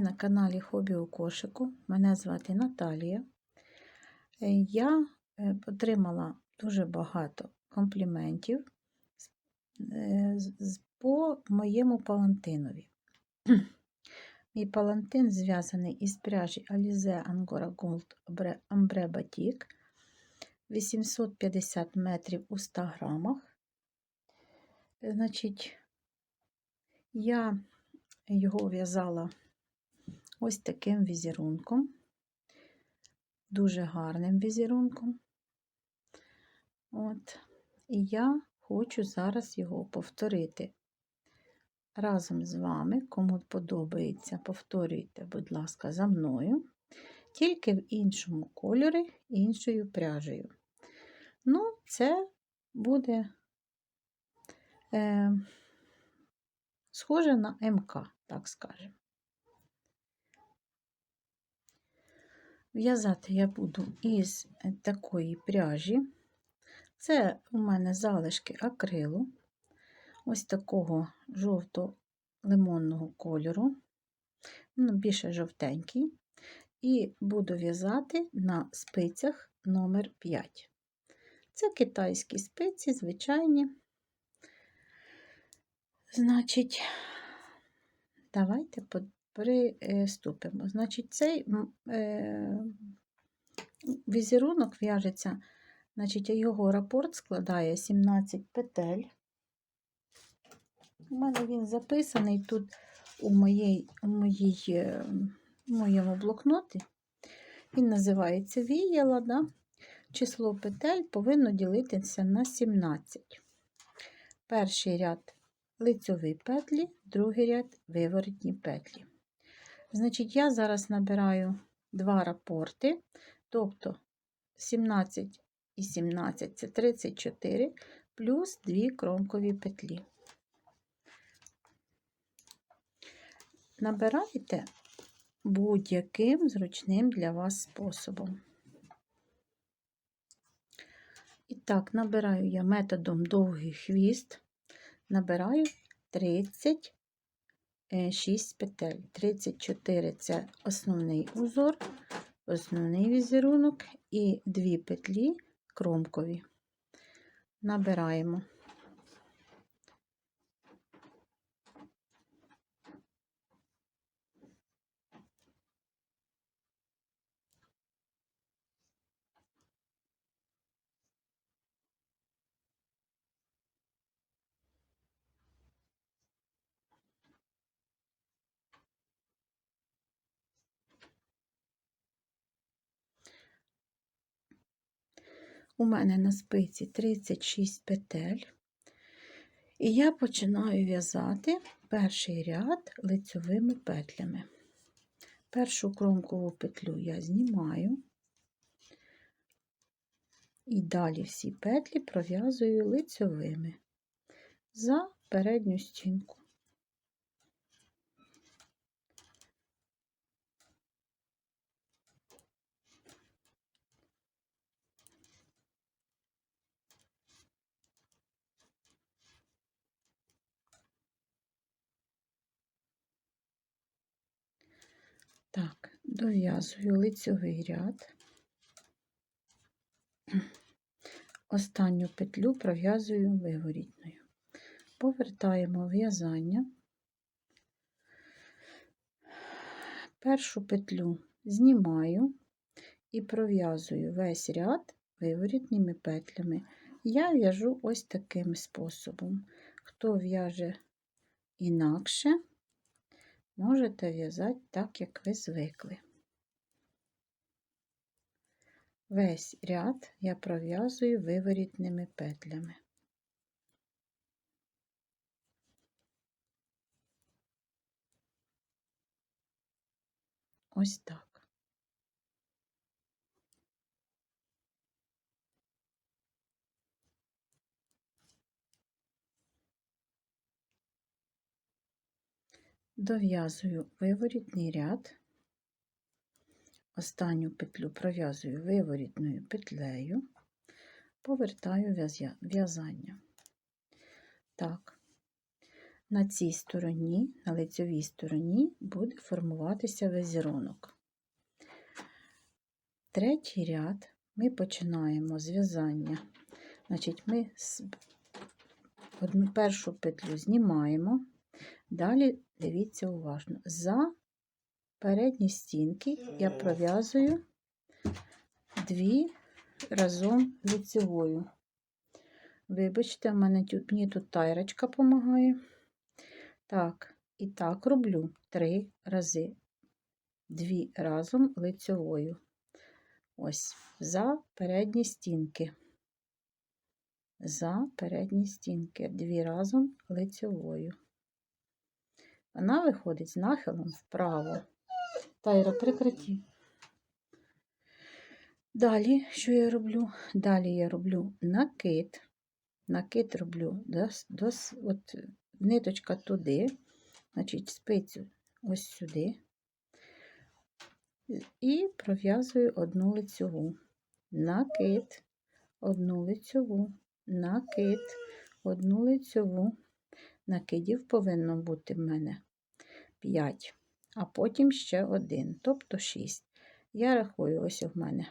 На каналі Хобі у кошику. Мене звати Наталія. Е, Я е, отримала дуже багато компліментів е, по моєму палантинові. Мій палантин зв'язаний із пряжі Alize Angora Gold Ombre Batik 850 метрів у 100 грамах. Значить, я його в'язала ось таким візерунком, дуже гарним візерунком. От. І я хочу зараз його повторити разом з вами. Кому подобається, повторюйте, будь ласка, за мною, тільки в іншому кольорі, іншою пряжею. Ну, це буде. Е, схоже на МК, так скажемо. В'язати я буду із е, такої пряжі. Це у мене залишки акрилу, ось такого жовто-лимонного кольору, ну, більше жовтенький, і буду в'язати на спицях номер 5. Це китайські спиці, звичайні. Значить, давайте приступимо. Значить, цей е, візерунок в'яжеться, значить, його рапорт складає 17 петель. У мене він записаний тут у, моїй, у, моїй, е, у моєму блокноті. Він називається віяла. Да? Число петель повинно ділитися на 17. Перший ряд лицьові петлі, другий ряд виворотні петлі. Значить, я зараз набираю два рапорти, тобто 17 і 17 це 34, плюс 2 кромкові петлі. Набирайте будь-яким зручним для вас способом. І так, набираю я методом довгий хвіст набираю 36 петель. 34 це основний узор, основний візерунок і 2 петлі кромкові. Набираємо. У мене на спиці 36 петель, і я починаю в'язати перший ряд лицьовими петлями. Першу кромкову петлю я знімаю, і далі всі петлі пров'язую лицьовими за передню стінку. Так, дов'язую лицьовий ряд, останню петлю пров'язую виворітною. Повертаємо в'язання, першу петлю знімаю і пров'язую весь ряд виворітними петлями. Я в'яжу ось таким способом. Хто в'яже інакше, можете в'язати так, як ви звикли. Весь ряд я пров'язую виворітними петлями. Ось так. Дов'язую виворітний ряд, останню петлю пров'язую виворітною петлею, повертаю в'язання. Так, на цій стороні, на лицьовій стороні, буде формуватися візерунок. Третій ряд ми починаємо з в'язання. Значить, ми одну першу петлю знімаємо, далі дивіться уважно. За передні стінки я пров'язую дві разом лицевою. Вибачте, в мене тут, мені тут тайрочка допомагає. Так, і так роблю три рази. Дві разом лицьовою. Ось, за передні стінки. За передні стінки. Дві разом лицьовою. Вона виходить з нахилом вправо. Тайра, прекраті. Далі, що я роблю? Далі я роблю накид. Накид роблю до, до, с- от, ниточка туди, значить, спицю ось сюди. І пров'язую одну лицьову. Накид, одну лицьову, накид, одну лицьову. Накидів повинно бути в мене 5, а потім ще один, тобто 6. Я рахую, ось в мене.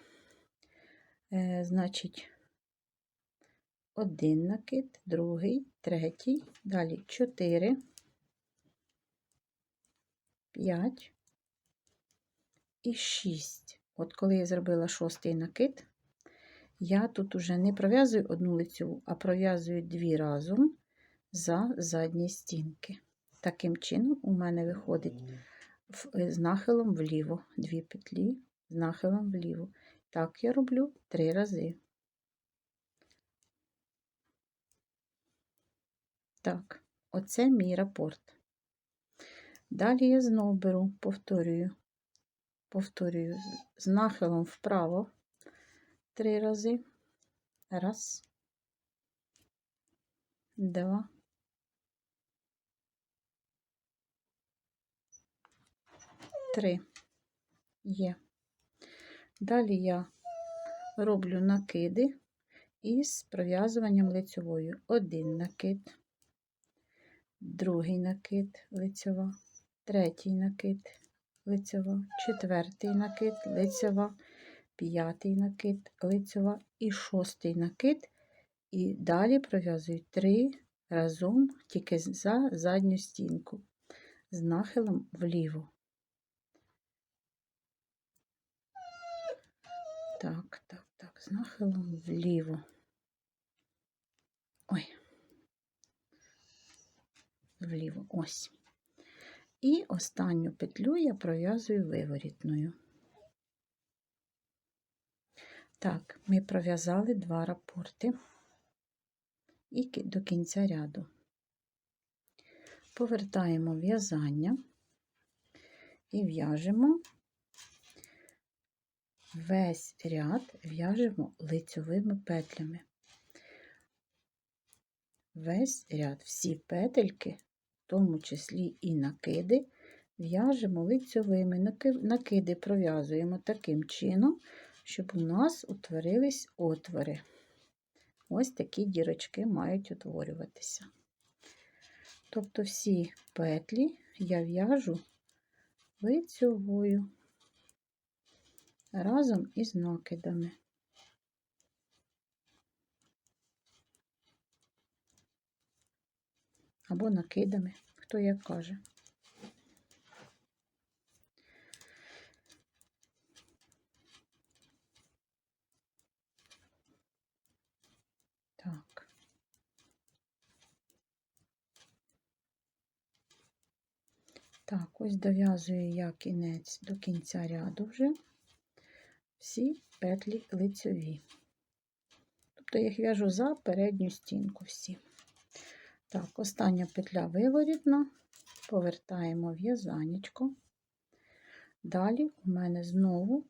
Е, значить, один накид, другий, третій, далі 4, 5 і 6. От коли я зробила шостий накид, я тут уже не пров'язую одну лицеву, а пров'язую дві разом за задні стінки. Таким чином, у мене виходить з нахилом вліво, дві петлі з нахилом вліво. Так я роблю три рази. Так, оце мій рапорт. Далі я знову беру, повторюю, повторюю з нахилом вправо три рази. Раз, два, три. Є. Далі я роблю накиди із пров'язуванням лицьовою. Один накид, другий накид лицьова, третій накид лицьова, четвертий накид лицьова, п'ятий накид лицьова і шостий накид. І далі пров'язую три разом тільки за задню стінку з нахилом вліво. Так, так, так, з нахилом вліво. Ой, вліво, ось. І останню петлю я пров'язую виворітною. Так, ми пров'язали два рапорти і до кінця ряду. Повертаємо в'язання і в'яжемо весь ряд в'яжемо лицьовими петлями. Весь ряд, всі петельки, в тому числі і накиди, в'яжемо лицьовими. Накиди пров'язуємо таким чином, щоб у нас утворились отвори. Ось такі дірочки мають утворюватися. Тобто всі петлі я в'яжу лицьовою разом із накидами. Або накидами, хто як каже. Так. Ось дов'язую я кінець до кінця ряду вже всі петлі лицьові. Тобто я їх в'яжу за передню стінку всі. Так, остання петля виворітна, повертаємо в'язанечко. Далі у мене знову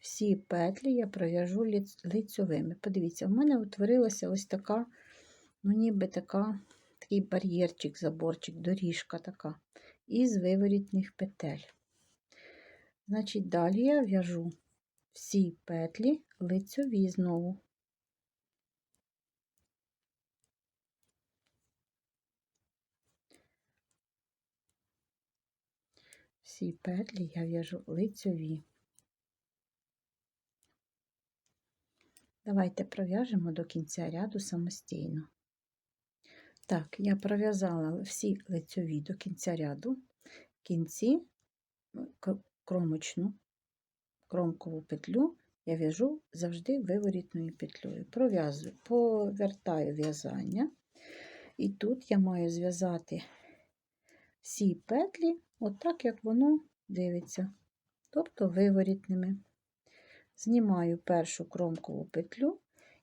всі петлі я пров'яжу лицьовими. Подивіться, у мене утворилася ось така, ну ніби така, такий бар'єрчик, заборчик, доріжка така, із виворітних петель. Значить, далі я в'яжу всі петлі лицеві знову. Всі петлі я в'яжу лицеві. Давайте пров'яжемо до кінця ряду самостійно. Так, я пров'язала всі лицеві до кінця ряду, в кінці е, кромочну кромкову петлю я в'яжу завжди виворітною петлею. Пров'язую, повертаю в'язання. І тут я маю зв'язати всі петлі, отак, як воно дивиться, тобто виворітними. Знімаю першу кромкову петлю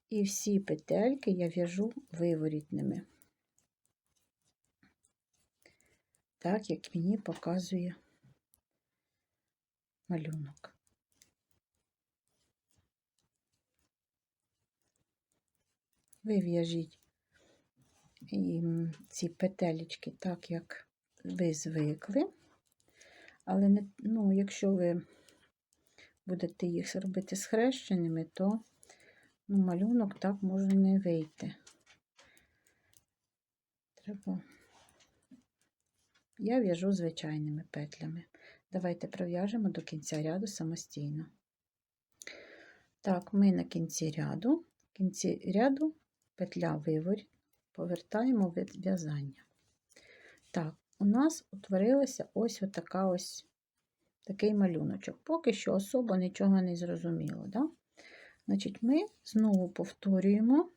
і всі петельки я в'яжу виворітними. Так, як мені показує малюнок. Ви в'яжіть ці петелечки так, як ви звикли. Але не, ну, якщо ви будете їх робити схрещеними, то ну, малюнок так може не вийти. Треба. Я в'яжу звичайними петлями. Давайте пров'яжемо до кінця ряду самостійно. Так, ми на кінці ряду. В кінці ряду петля виворіт, повертаємо від в'язання. Так, у нас утворилася ось отака ось такий малюночок. Поки що особо нічого не зрозуміло. Да? Значить, ми знову повторюємо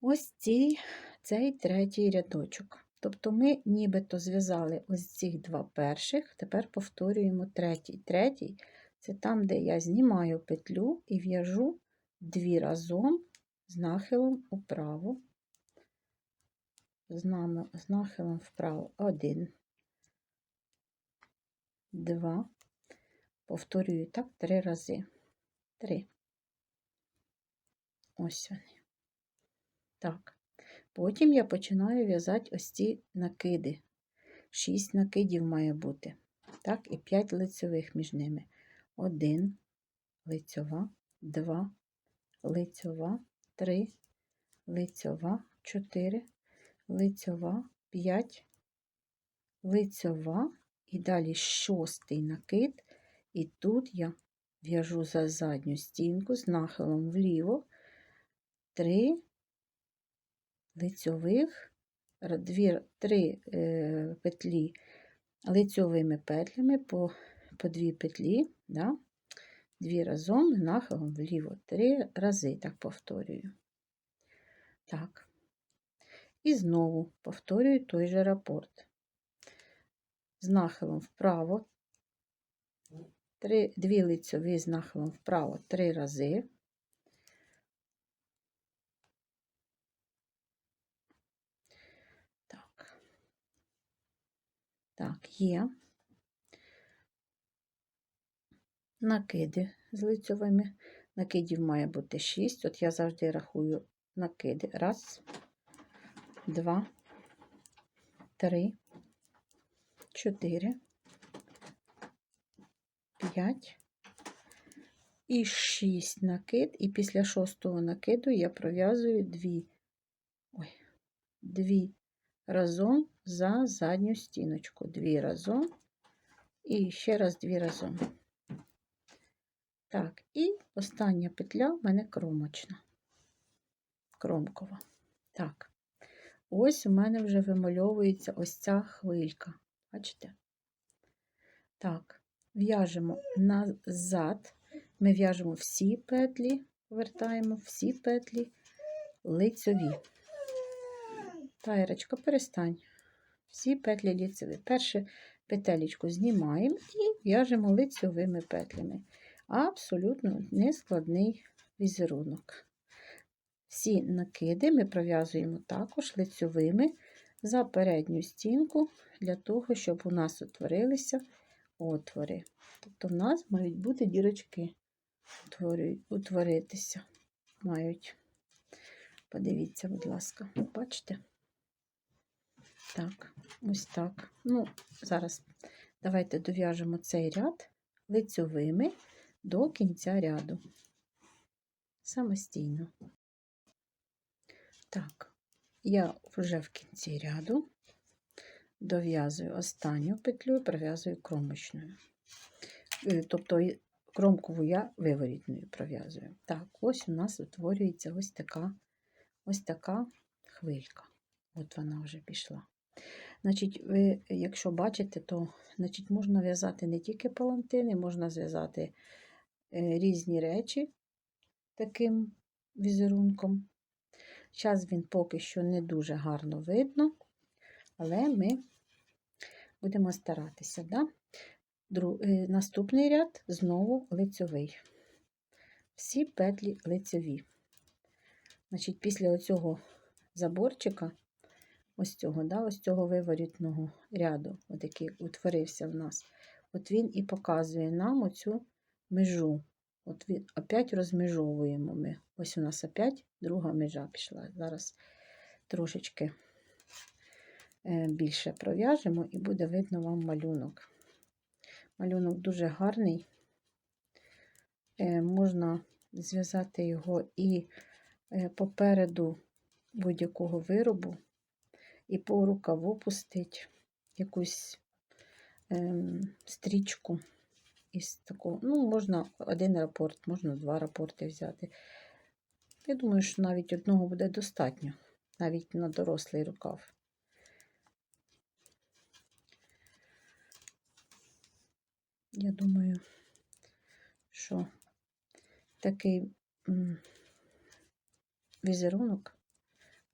ось цей, цей третій рядочок. Тобто ми нібито зв'язали ось цих два перших, тепер повторюємо третій. Третій це там, де я знімаю петлю і в'яжу дві разом з нахилом вправо, з, нахилом вправо один, два, повторюю так три рази. Три. Ось вони. Так. Потім я починаю в'язати ось ці накиди. Шість накидів має бути. Так, і 5 лицьових між ними. Один лицьова, два, лицьова, три, лицьова, чотири, лицьова, п'ять, лицьова, і далі шостий накид. І тут я в'яжу за задню стінку з нахилом вліво, три лицьових, дві, три е, петлі лицьовими петлями по, по дві петлі, да? Дві разом з нахилом вліво, три рази, так повторюю. Так. І знову повторюю той же рапорт. З нахилом вправо, три, дві лицьові з нахилом вправо три рази. Так. Так, є. Накиди з лицьовими. Накидів має бути 6. От я завжди рахую накиди. Раз, два, три, чотири, п'ять і шість накид. І після шостого накиду я пров'язую дві, ой, дві разом за задню стіночку. Дві разом і ще раз дві разом. Так, і остання петля в мене кромочна, кромкова. Так, ось у мене вже вимальовується ось ця хвилька. Бачите? Так, в'яжемо назад. Ми в'яжемо всі петлі, повертаємо всі петлі лицьові. Тайрочка, перестань. Всі петлі лицьові. Першу петелечку знімаємо і в'яжемо лицьовими петлями. Абсолютно нескладний візерунок. Всі накиди ми пров'язуємо також лицьовими за передню стінку, для того, щоб у нас утворилися отвори. Тобто в нас мають бути дірочки утворитися. Мають. Подивіться, будь ласка, бачите? Так, ось так. Ну, зараз давайте дов'яжемо цей ряд лицьовими до кінця ряду. Самостійно. Так, я вже в кінці ряду. дов'язую останню петлю і пров'язую кромочною. Е, Тобто кромкову я виворітною пров'язую. Так, ось у нас утворюється ось така, ось така хвилька. От вона вже пішла. Значить, ви, якщо бачите, то значить, можна в'язати не тільки палантини, можна зв'язати різні речі таким візерунком. Зараз він поки що не дуже гарно видно, але ми будемо старатися. Да? Дру... е, Наступний ряд знову лицьовий. Всі петлі лицьові. Значить, після оцього заборчика, ось цього, да, ось цього виворітного ряду, от який утворився в нас, от він і показує нам оцю межу. От він, опять розмежовуємо ми. Ось у нас опять друга межа пішла. Зараз трошечки е, більше пров'яжемо і буде видно вам малюнок. Малюнок дуже гарний. Е, Можна зв'язати його і е, попереду будь-якого виробу, і по рукаву пустить якусь ем, стрічку із такого. Ну, можна один рапорт, можна два рапорти взяти. Я думаю, що навіть одного буде достатньо, навіть на дорослий рукав. Я думаю, що такий візерунок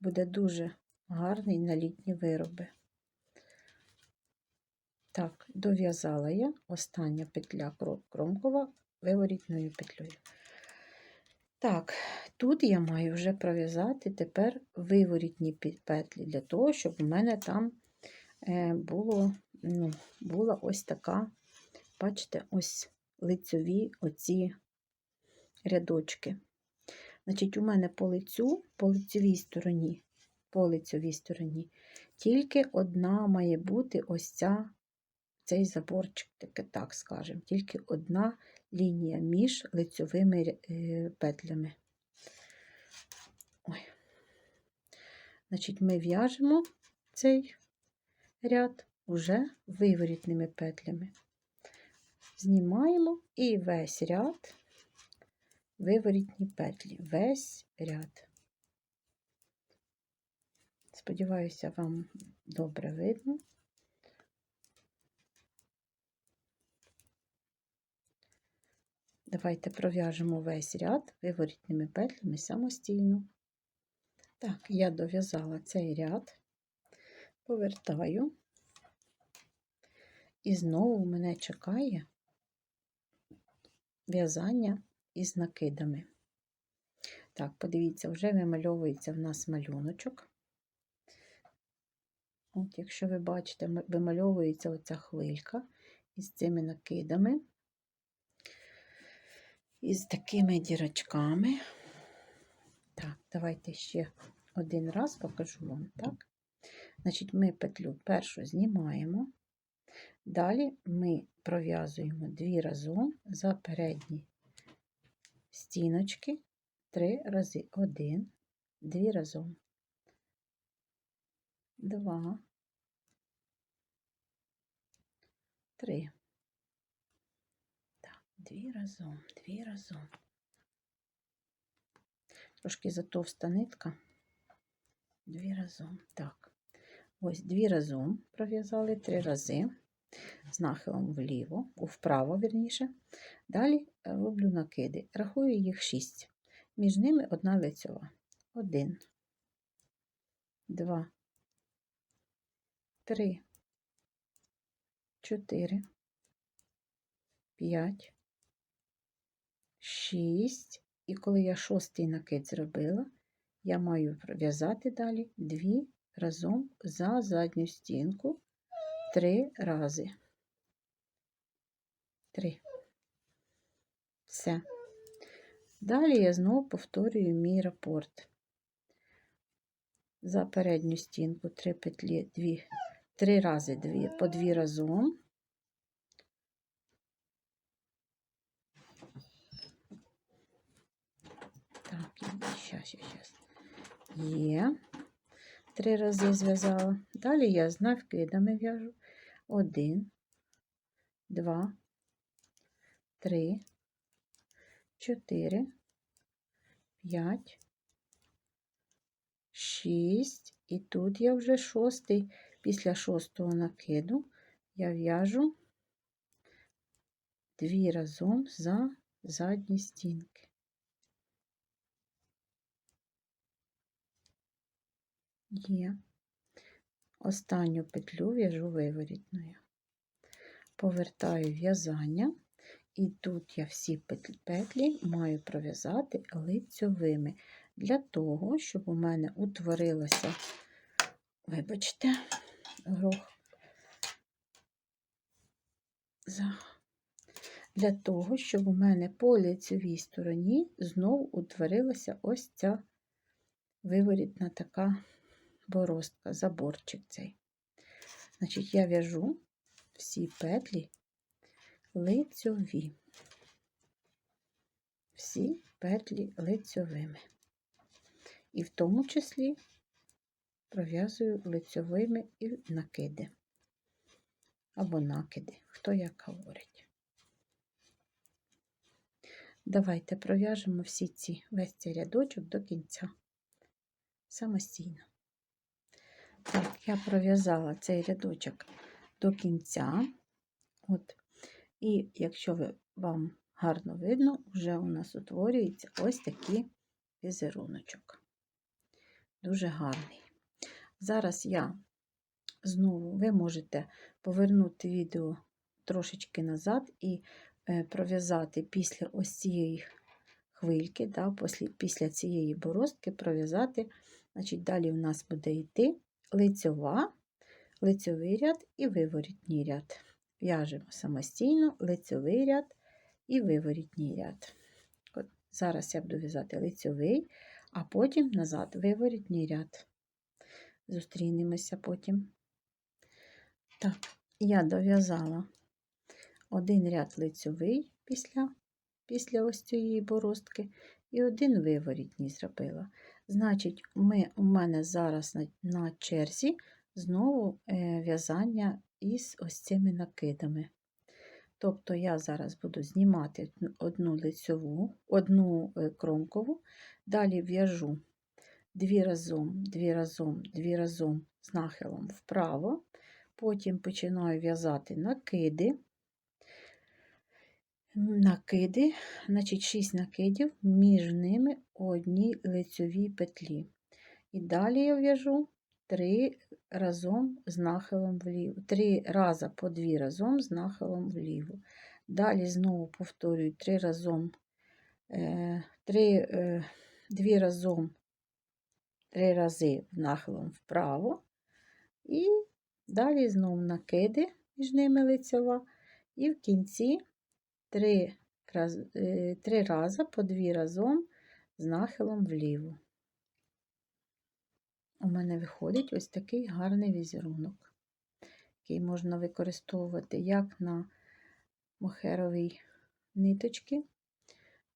буде дуже гарний на літні вироби. Так, дов'язала я остання петля кромкова виворітною петлею. Так, тут я маю вже пров'язати тепер виворітні петлі для того, щоб у мене там е, було, ну, була ось така, бачите, ось лицьові оці рядочки. Значить, у мене по лицю, по лицевій стороні, по лицевій стороні, тільки одна має бути ось ця, цей заборчик, таке так скажемо, тільки одна лінія між лицьовими е, петлями. Ой. Значить, ми в'яжемо цей ряд уже виворітними петлями. Знімаємо і весь ряд виворітні петлі. Весь ряд. Сподіваюся, вам добре видно. Давайте пров'яжемо весь ряд виворітними петлями самостійно. Так, я дов'язала цей ряд, повертаю, і знову мене чекає в'язання із накидами. Так, подивіться, вже вимальовується в нас малюночок. От, якщо ви бачите, вимальовується оця хвилька із цими накидами, із такими дірочками. Так, давайте ще один раз покажу вам, так? Значить, ми петлю першу знімаємо. Далі ми пров'язуємо дві разом за передні стіночки три рази. Один, дві разом. Два, три. Дві разом, дві разом. Трошки затовста нитка. Дві разом. Так. Ось дві разом пров'язали три рази з нахилом вліво, вправо, вірніше. Далі е, роблю накиди. Рахую їх шість. Між ними одна лицьова. Один, два, три, чотири, п'ять, шість. І коли я шостий накид зробила, я маю пров'язати далі дві разом за задню стінку три рази. Три. Все. Далі я знову повторюю мій рапорт. За передню стінку три петлі, дві, три рази дві, по дві разом. Так, щас, щас, щас. Є. три рази зв'язала. Далі я з навкидами в'яжу. Один, два, три, чотири, п'ять, шість. І тут я вже шостий. Після шостого накиду я в'яжу дві разом за задні стінки. Є. Останню петлю в'яжу виворітною. Повертаю в'язання, і тут я всі петлі маю пров'язати лицьовими, для того, щоб у мене утворилося, вибачте, грох. Для того, щоб у мене по лицевій стороні знову утворилася ось ця виворітна така бороздка, заборчик цей. Значить, я в'яжу всі петлі лицьові. Всі петлі лицьовими. І в тому числі пров'язую лицьовими і накиди. Або накиди, хто як говорить. Давайте пров'яжемо всі ці весь цей рядочок до кінця самостійно. Так, я пров'язала цей рядочок до кінця. От. І якщо ви, вам гарно видно, вже у нас утворюється ось такий візеруночок. Дуже гарний. Зараз я знову ви можете повернути відео трошечки назад і е, пров'язати після ось цієї хвильки, да, після, цієї бороздки пров'язати, значить, далі у нас буде йти лицьова, лицьовий ряд і виворітній ряд. В'яжемо самостійно лицьовий ряд і виворітній ряд. От Зараз я буду в'язати лицьовий, а потім назад виворітній ряд. Зустрінемося потім. Так, я дов'язала один ряд лицьовий після після ось цієї бороздки, і один виворітній зробила. Значить, ми, у мене зараз на, на черзі знову е, в'язання із ось цими накидами. Тобто я зараз буду знімати одну лицьову, одну е, кромкову, далі в'яжу дві разом, дві разом, дві разом з нахилом вправо, потім починаю в'язати накиди, накиди, значить 6 накидів, між ними одній лицьовій петлі. І далі я в'яжу 3 разом з нахилом вліво, 3 рази по 2 разом з нахилом вліво. Далі знову повторюю 3 разом, 3, 2 разом, 3 рази нахилом вправо. І далі знову накиди між ними лицьова, і в кінці три, е, три рази по дві разом з нахилом вліво. У мене виходить ось такий гарний візерунок, який можна використовувати як на мохеровій ниточки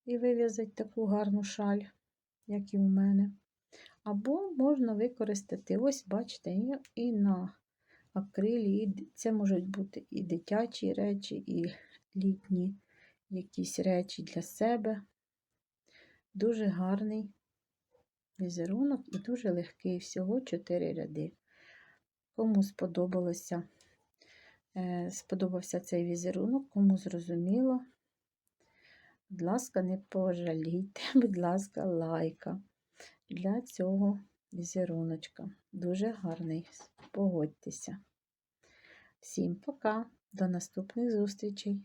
і вив'язати таку гарну шаль, як і у мене. Або можна використати, ось, бачите, і на акрилі. І це можуть бути і дитячі речі, і літні якісь речі для себе. Дуже гарний візерунок і дуже легкий, всього 4 ряди. Кому сподобалося, е, сподобався цей візерунок, кому зрозуміло, будь ласка, не пожалійте, будь ласка, лайка для цього візеруночка. Дуже гарний, погодьтеся. Всім пока, до наступних зустрічей!